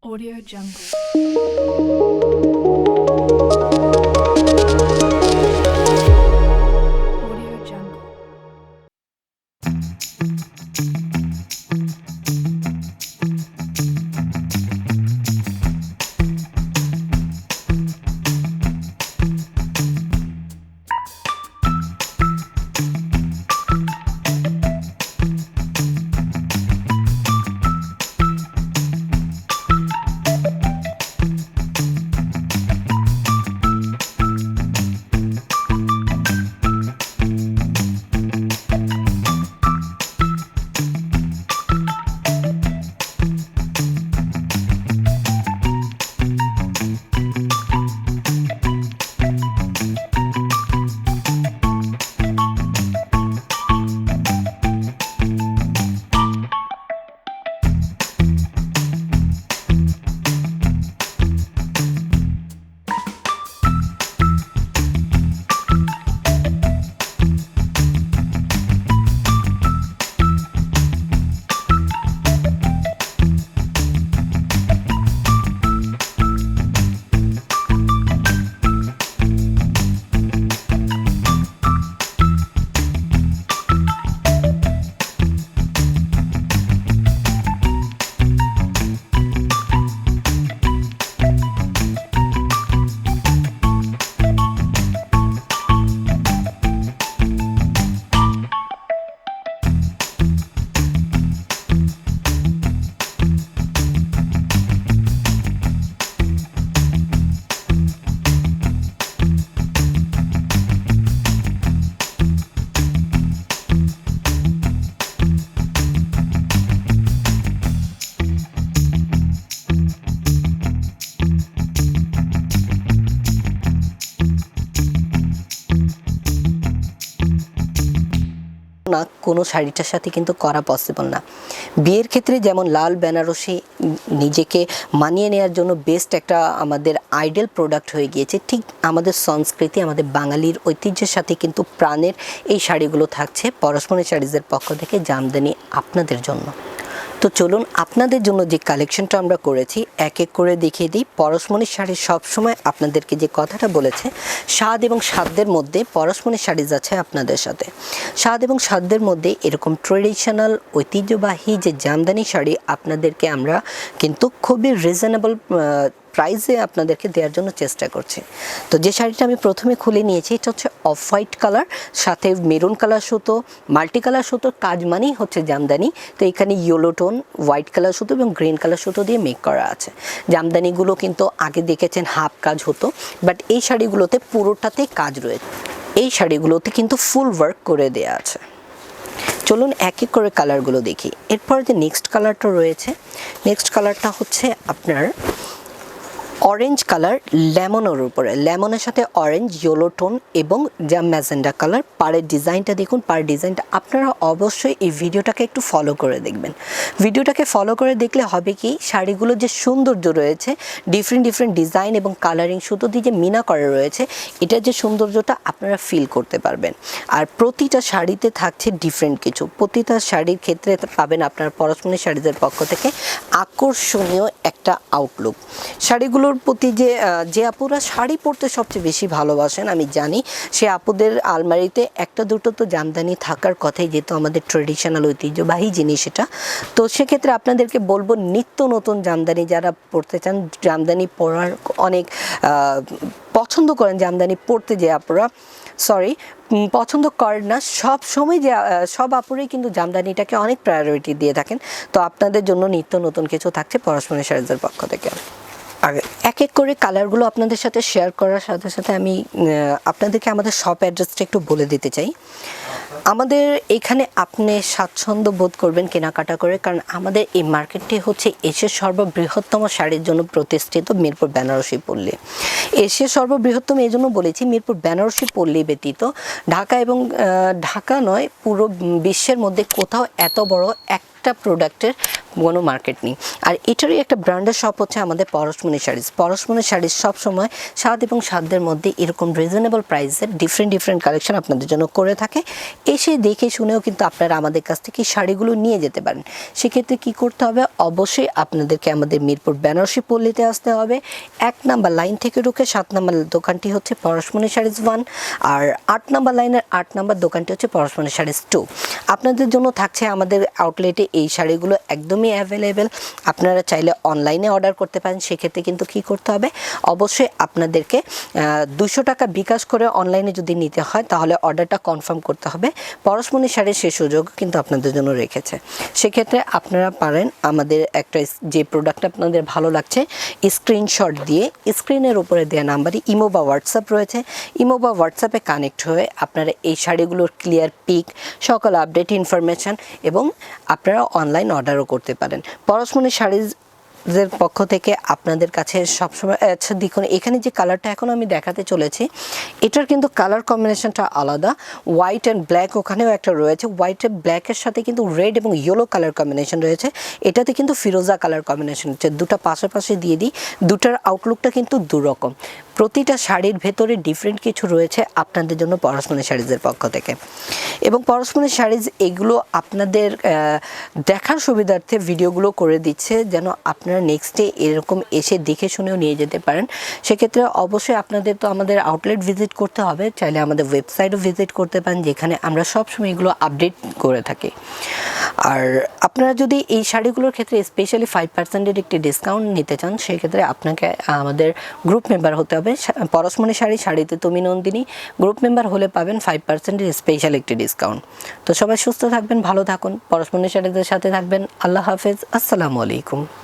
Audio Jungle. না, কোনো শাড়িটার সাথে কিন্তু করা পসিবল না। বিয়ের ক্ষেত্রে যেমন লাল বেনারসি নিজেকে মানিয়ে নেওয়ার জন্য বেস্ট একটা আমাদের আইডল প্রোডাক্ট হয়ে গিয়েছে, ঠিক আমাদের সংস্কৃতি, আমাদের বাঙালির ঐতিহ্যের সাথে কিন্তু প্রাণের এই শাড়িগুলো থাকছে পরস্পরের শাড়িজের পক্ষ থেকে জামদানি আপনাদের জন্য। তো চলুন আপনাদের জন্য যে কালেকশনটা আমরা করেছি, এক এক করে দেখিয়ে দিই। পরশমণির শাড়ি সবসময় আপনাদেরকে যে কথাটা বলেছে, স্বাদ এবং সাধ্যের মধ্যে পরশমণির শাড়ি যাচ্ছে আপনাদের সাথে। স্বাদ এবং সাধ্যের মধ্যে এরকম ট্রেডিশনাল ঐতিহ্যবাহী যে জামদানি শাড়ি আপনাদেরকে আমরা কিন্তু খুবই রিজনেবল প্রাইসে আপনাদেরকে দেওয়ার জন্য চেষ্টা করছি। তো যে শাড়িটা আমি প্রথমে খুলে নিয়েছি, এটা হচ্ছে অফ হোয়াইট কালার সাথে মেরুন কালার সুতো মাল্টি কালার সুতোর কাজ মানেই হচ্ছে জামদানি। তো এখানে ইয়েলো টোন হোয়াইট কালার সুতো এবং গ্রিন কালার সুতো দিয়ে মেক করা আছে। জামদানিগুলো কিন্তু আগে দেখেছেন হাফ কাজ হতো বাট এই শাড়িগুলোতে পুরোটাতে কাজ রয়েছে এই শাড়িগুলোতে কিন্তু ফুল ওয়ার্ক করে দেওয়া আছে। চলুন এক এক করে কালারগুলো দেখি। এরপর যে নেক্সট কালারটা রয়েছে নেক্সট কালারটা হচ্ছে আপনার অরেঞ্জ কালার লেমনের উপরে। লেমনের সাথে অরেঞ্জ ইয়েলো টোন এবং যা ম্যাজেন্ডা কালার পাড়ের ডিজাইনটা দেখুন পাড়ের ডিজাইনটা আপনারা অবশ্যই এই ভিডিওটাকে একটু ফলো করে দেখবেন। ভিডিওটাকে ফলো করে দেখলে হবে কি শাড়িগুলো যে সৌন্দর্য রয়েছে ডিফারেন্ট ডিফারেন্ট ডিজাইন এবং কালারিং সুতো দিয়ে যে মিনা করা রয়েছে, এটার যে সৌন্দর্যটা আপনারা ফিল করতে পারবেন। আর প্রতিটা শাড়িতে থাকছে ডিফারেন্ট কিছু। প্রতিটা শাড়ির ক্ষেত্রে পাবেন আপনার পরশমণি শাড়িদের পক্ষ থেকে আকর্ষণীয় একটা আউটলুক শাড়িগুলোর প্রতি যে যে আপুরা শাড়ি পরতে সবচেয়ে বেশি ভালোবাসেন, আমি জানি, সে আপুদের আলমারিতে একটা দুটো তো জামদানি থাকার কথাই যেহেতু আমাদের ট্রেডিশনাল ঐতিহ্যবাহী জিনিস এটা। তো সেক্ষেত্রে আপনাদেরকে বলব, নিত্য নতুন জামদানি যারা পড়তে চান, জামদানি পরার অনেক পছন্দ করেন জামদানি পড়তে যে আপুরা সরি পছন্দ করেন না, সব সময় যে সব আপুরেই কিন্তু জামদানিটাকে অনেক প্রায়োরিটি দিয়ে থাকেন। তো আপনাদের জন্য নিত্য নতুন কিছু থাকছে পরশমণি শাড়িজের পক্ষ থেকে। এক এক করে কালারগুলো আপনাদের সাথে শেয়ার করার সাথে সাথে আমি আপনাদেরকে আমাদের শপ অ্যাড্রেসটা একটু বলে দিতে চাই। আমাদের এখানে আপনি স্বাচ্ছন্দ্য বোধ করবেন কেনাকাটা করে, কারণ আমাদের এই মার্কেটটি হচ্ছে এশিয়ার সর্ববৃহত্তম শাড়ির জন্য প্রতিষ্ঠিত মিরপুর বেনারসি পল্লী। এশিয়ার সর্ববৃহত্তম এই জন্য বলেছি মিরপুর বেনারসি পল্লী ব্যতীত ঢাকা এবং ঢাকা নয়, পুরো বিশ্বের মধ্যে কোথাও এত বড় একটা প্রোডাক্টের কোনো মার্কেট নেই। আর এটারই একটা ব্র্যান্ডের শপ হচ্ছে আমাদের পরশমণি শাড়িজ। পরশমণি শাড়িজ সবসময় স্বাদ এবং সাধ্যের মধ্যে এরকম রিজনেবল প্রাইসের ডিফারেন্ট ডিফারেন্ট কালেকশন আপনাদের জন্য করে থাকে। এসে দেখে শুনেও কিন্তু আপনারা আমাদের কাছ থেকে শাড়িগুলো নিয়ে যেতে পারেন। সেক্ষেত্রে কি করতে হবে? অবশ্যই আপনাদেরকে আমাদের মিরপুর বেনারসি পল্লীতে আসতে হবে। এক নাম্বার লাইন থেকে ঢুকে সাত নাম্বার দোকানটি হচ্ছে পরশমণি শাড়িজ ওয়ান আর আট নাম্বার লাইনের আট নাম্বার দোকানটি হচ্ছে পরশমণি শাড়িজ টু আপনাদের জন্য থাকছে আমাদের আউটলেটে এই শাড়িগুলো একদমই অ্যাভেলেবেল আপনারা চাইলে অনলাইনে অর্ডার করতে পারেন, সেক্ষেত্রে কিন্তু কি করতে হবে? অবশ্যই আপনাদেরকে দুশো টাকা বিকাশ করে অনলাইনে যদি নিতে হয়, তাহলে অর্ডারটা কনফার্ম করতে হবে। পরশমণি শাড়ির সে সুযোগ কিন্তু আপনাদের জন্য রেখেছে। সেক্ষেত্রে আপনারা পারেন আমাদের একটা যে প্রোডাক্ট আপনাদের ভালো লাগছে স্ক্রিনশট দিয়ে স্ক্রিনের উপরে দেওয়া নাম্বারই ইমো বা হোয়াটসঅ্যাপ রয়েছে। ইমো বা হোয়াটসঅ্যাপে কানেক্ট হয়ে আপনারা এই শাড়িগুলোর ক্লিয়ার পিক সকল আপডেট ইনফরমেশন এবং আপনারা অনলাইন অর্ডারও করতে পারেন। পরশমণি শাড়ির দের পক্ষ থেকে আপনাদের কাছে সবসময় আচ্ছা দেখুন, এখানে যে কালারটা এখন আমি দেখাতে চলেছি, এটার কিন্তু কালার কম্বিনেশনটা আলাদা। হোয়াইট অ্যান্ড ব্ল্যাক ওখানেও একটা রয়েছে। হোয়াইট অ্যান্ড ব্ল্যাকের সাথে কিন্তু রেড এবং ইয়েলো কালার কম্বিনেশন রয়েছে। এটাতে কিন্তু ফিরোজা কালার কম্বিনেশন হচ্ছে। দুটো পাশাপাশি দিয়ে দিই, দুটার আউটলুকটা কিন্তু দুরকম। প্রতিটা শাড়ির ভেতরে ডিফারেন্ট কিছু রয়েছে আপনাদের জন্য পরশমণি শাড়িজের পক্ষ থেকে। এবং পরশমণি শাড়িজ এগুলো আপনাদের দেখার সুবিধার্থে ভিডিওগুলো করে দিচ্ছে, যেন আপনারা নেক্সট ডে এরকম এসে দেখে শুনেও নিয়ে যেতে পারেন। সেক্ষেত্রে অবশ্যই আপনাদের তো আমাদের আউটলেট ভিজিট করতে হবে। চাইলে আমাদের ওয়েবসাইটও ভিজিট করতে পারেন, যেখানে আমরা সবসময় এগুলো আপডেট করে থাকি। আর আপনারা যদি এই শাড়িগুলোর ক্ষেত্রে স্পেশালি ফাইভ পার্সেন্টের একটি ডিসকাউন্ট নিতে চান, সেক্ষেত্রে আপনাকে, আমাদের গ্রুপ মেম্বার হতে হবে। পরশমণি শাড়ি, শাড়িতে তুমি নন্দিনী। গ্রুপ মেম্বার হলে পাবেন ফাইভ পার্সেন্টের স্পেশাল একটি ডিসকাউন্ট তো সবাই সুস্থ থাকবেন, ভালো থাকুন। পরশমণি শাড়িদের সাথে থাকবেন। আল্লাহ হাফেজ। আসসালামু আলাইকুম।